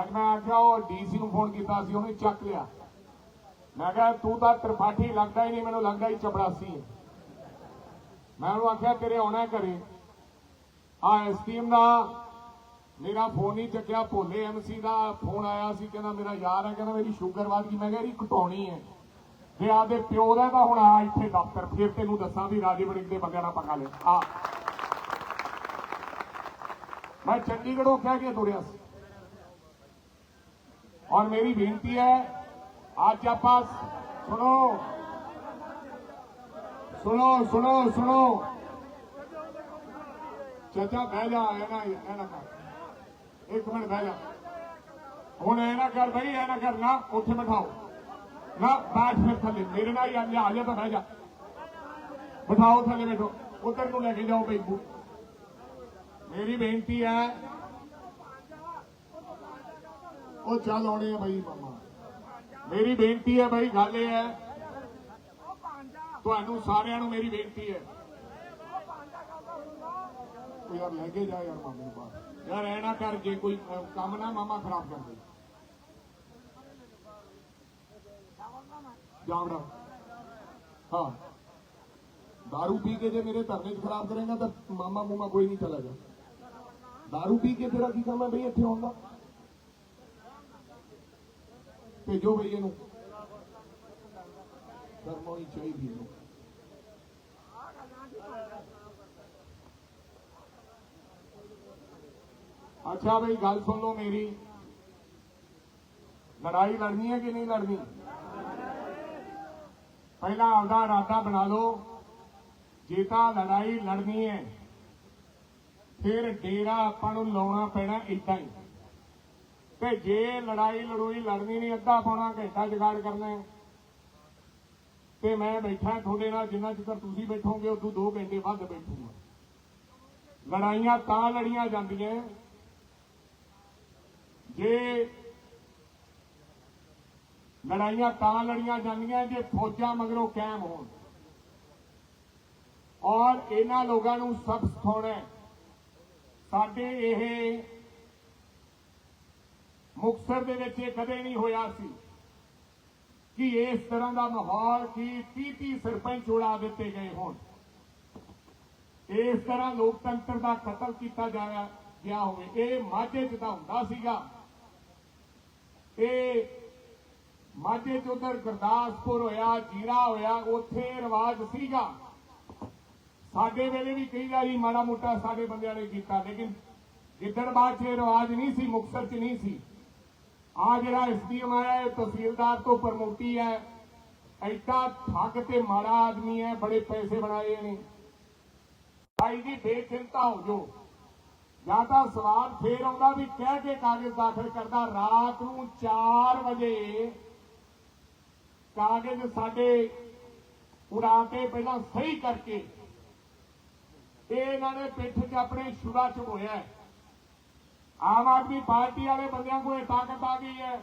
ਅੱਜ ਮੈਂ ਆਖਿਆ, ਉਹ ਡੀਸੀ ਨੂੰ ਫੋਨ ਕੀਤਾ ਸੀ, ਉਹਨੇ ਚੱਕ ਲਿਆ। ਮੈਂ ਕਿਹਾ, ਤੂੰ ਤਾਂ ਤ੍ਰਿਪਾਠੀ ਲੱਗਦਾ ਹੀ ਨਹੀਂ, ਮੈਨੂੰ ਲੱਗਦਾ ਹੀ ਚਪੜਾਸੀ ਹੈ। ਮੈਂ ਉਹਨੂੰ ਆਖਿਆ, ਤੇਰੇ ਆਉਣਾ ਘਰੇ। ਆ ਐਸਟੀਐਮ ਦਾ ਮੇਰਾ ਫੋਨ ਹੀ ਚੱਕਿਆ, ਭੋਲੇ ਐਮਸੀ ਦਾ ਫੋਨ ਆਇਆ ਸੀ, ਕਹਿੰਦਾ, ਮੇਰਾ ਯਾਰ ਹੈ, ਕਹਿੰਦਾ, ਮੇਰੀ ਸ਼ੂਗਰ ਵੱਧ ਗਈ ਮੈਂ ਕਿਹਾ, ਇਹਦੀ ਘਟਾਉਣੀ ਹੈ। ਤੇ ਆਦੇ ਪਿਓ ਦਾ ਤਾਂ ਹੁਣ ਆ ਇੱਥੇ ਦਫ਼ਤਰ, ਫਿਰ ਤੈਨੂੰ ਦੱਸਾਂ ਵੀ ਰਾਜੇ ਵੜਿੰਗ ਦੇ ਬੰਦਿਆਂ ਨਾਲ ਪਕਾ ਲੈ ਆ। ਮੈਂ ਚੰਡੀਗੜ੍ਹੋਂ ਕਹਿ ਕੇ ਤੁਰਿਆ ਸੀ। ਔਰ ਮੇਰੀ ਬੇਨਤੀ ਹੈ, ਅੱਜ ਆਪਾਂ ਸੁਣੋ। ਸੁਣੋ ਸੁਣੋ ਸੁਣੋ। ਚਾਚਾ, ਬਹਿ ਜਾ ਐ ਨਾ ਕਰ। ਇੱਕ ਮਿੰਟ ਬਹਿ ਜਾ। ਹੁਣ ਐ ਨਾ ਕਰ ਬਈ ਐ ਨਾ ਕਰ। ਨਾ, ਉੱਥੇ ਬਿਠਾਓ। ਨਾ, ਬੈਠ ਫਿਰ ਥੱਲੇ। ਮੇਰੇ ਨਾਲ ਹੀ ਆ ਜਾ ਆ ਜਾ ਤਾਂ ਬਹਿ ਜਾ। ਬਿਠਾਓ, ਥੱਲੇ ਬੈਠੋ। ਉਧਰ ਨੂੰ ਲੈ ਕੇ ਜਾਓ ਬਈ ਮੇਰੀ ਬੇਨਤੀ ਹੈ ਉਹ ਚੱਲ ਆਉਣੇ ਆ ਬਈ ਮਾਮਾ ਮੇਰੀ ਬੇਨਤੀ ਹੈ ਬਈ ਗੱਲ ਇਹ ਹੈ ਤੁਹਾਨੂੰ ਸਾਰਿਆਂ ਨੂੰ ਮੇਰੀ ਬੇਨਤੀ ਹੈ ਉਹ ਯਾਰ ਲੈ ਕੇ ਜਾ ਯਾਰ ਮਾਮੇ ਨੂੰ ਬਾਹਰ ਯਾਰ ਐ ਨਾ ਕਰ ਜੇ ਕੋਈ ਅਹ, ਕੰਮ ਨਾ ਮਾਮਾ ਖਰਾਬ ਕਰ ਦੇ ਜਾਵੜਾ ਹਾਂ दारू ਪੀ ਕੇ ਜੇ ਮੇਰੇ ਧਰਨੇ 'ਚ ਖਰਾਬ ਕਰੇਗਾ ਤਾਂ ਮਾਮਾ ਮੂਮਾ ਕੋਈ ਨਹੀਂ ਚਲਾ ਜਾ दारू ਪੀ ਕੇ ਤੇਰਾ ਕੀ ਕੰਮ ਹੈ ਬਈ ਇੱਥੇ ਆਉਂਦਾ ਭੇਜੋ ਬਈ ਇਹਨੂੰ ਸ਼ਰਮ ਹੋਣੀ ਚਾਹੀਦੀ ਇਹਨੂੰ ਅੱਛਾ ਬਈ, ਗੱਲ ਸੁਣ ਲਓ ਮੇਰੀ। ਲੜਾਈ ਲੜਨੀ ਹੈ ਕਿ ਨਹੀਂ ਲੜਨੀ? ਪਹਿਲਾਂ ਆਪਦਾ ਇਰਾਦਾ ਬਣਾ ਲਓ। ਜੇ ਤਾਂ ਲੜਾਈ ਲੜਨੀ ਹੈ, ਫਿਰ ਡੇਰਾ ਆਪਾਂ ਨੂੰ ਲਾਉਣਾ ਪੈਣਾ ਇਦਾਂ ਹੀ। ਤੇ ਜੇ ਲੜਾਈ ਲੜੋਈ ਲੜਨੀ ਨਹੀਂ, ਅੱਧਾ ਪੌਣਾ ਘੰਟਾ ਜਗਾੜ ਕਰਨਾ ਹੈ। ਤੇ ਮੈਂ ਬੈਠਾ ਤੁਹਾਡੇ ਨਾਲ, ਜਿੰਨਾ ਚਿਰ ਤੁਸੀਂ ਬੈਠੋਗੇ, ਉਦੋਂ 2 ਘੰਟੇ ਵੱਧ ਬੈਠੂਗਾ। ਲੜਾਈਆਂ ਤਾਂ ਲੜੀਆਂ ਜਾਂਦੀਆਂ ਜੇ ਲੜਾਈਆਂ ਤਾਂ ਲੜੀਆਂ ਜਾਂਦੀਆਂ ਜੇ ਫੌਜਾਂ ਮਗਰੋਂ ਕਾਇਮ ਹੋਣ। ਔਰ ਇਹਨਾਂ ਲੋਕਾਂ ਨੂੰ ਸਭ ਸਿਖਾਉਣਾ ਸਾਡੇ ਇਹ ਮੁਕਤਸਰ ਦੇ ਵਿੱਚ ਇਹ ਕਦੇ ਨਹੀਂ ਹੋਇਆ ਸੀ ਕਿ ਇਸ ਤਰ੍ਹਾਂ ਦਾ ਮਾਹੌਲ ਕੀ 30 30 ਸਰਪੰਚ ਉਡਾ ਦਿੱਤੇ ਗਏ ਹੋਣ। ਇਸ ਤਰ੍ਹਾਂ ਲੋਕਤੰਤਰ ਦਾ ਕਤਲ ਕੀਤਾ ਜਾਇਆ ਗਿਆ ਹੋਵੇ, ਇਹ ਮਾਝੇ 'ਚ ਤਾਂ ਹੁੰਦਾ ਸੀਗਾ। ਇਹ ਮਾਝੇ 'ਚ ਉਧਰ ਗੁਰਦਾਸਪੁਰ ਹੋਇਆ, ਜੀਰਾ ਹੋਇਆ, ਉੱਥੇ ਰਿਵਾਜ ਸੀਗਾ। ਸਾਡੇ ਵੇਲੇ ਵੀ ਕਈ ਵਾਰੀ ਮਾੜਾ ਮੋਟਾ ਸਾਡੇ ਬੰਦਿਆਂ ਨੇ ਕੀਤਾ, ਲੇਕਿਨ ਗਿੱਦੜ ਗਿੱਦੜਬਾਦ 'ਚ ਇਹ ਰਿਵਾਜ ਨਹੀਂ ਸੀ, ਮੁਕਤਸਰ 'ਚ ਨਹੀਂ ਸੀ। ਆ ਜਿਹੜਾ ਐਸਡੀਐਮ ਆਇਆ ਇਹ ਤਹਿਸੀਲਦਾਰ ਤੋਂ ਪ੍ਰਮੋਟੀ ਹੈ। ਐਡਾ ਠੱਗ ਤੇ ਮਾੜਾ ਆਦਮੀ ਹੈ, ਬੜੇ ਪੈਸੇ ਬਣਾਏ ਨੇ। ਭਾਈ ਜੀ, ਬੇਚਿੰਤਾ ਹੋ ਜੋ ਜਾਂ ਤਾਂ ਸਵਾਲ ਫੇਰ ਆਉਂਦਾ ਵੀ ਕਹਿ ਕੇ ਕਾਗਜ਼ ਦਾਖਲ ਕਰਦਾ, ਰਾਤ ਨੂੰ 4 ਵਜੇ ਕਾਗਜ਼ ਸਾਡੇ ਉਡਾ ਕੇ ਪਹਿਲਾਂ ਸਹੀ ਕਰਕੇ, ਇਹ ਇਹਨਾਂ ਨੇ ਪਿੱਠ 'ਚ ਆਪਣੇ ਸ਼ੁਰਾ ਚ ਹੋਇਆ ਹੈ। ਆਮ ਆਦਮੀ ਪਾਰਟੀ ਵਾਲੇ ਬੰਦਿਆਂ ਕੋਲ ਇਹ ਤਾਕਤ ਆ ਗਈ ਹੈ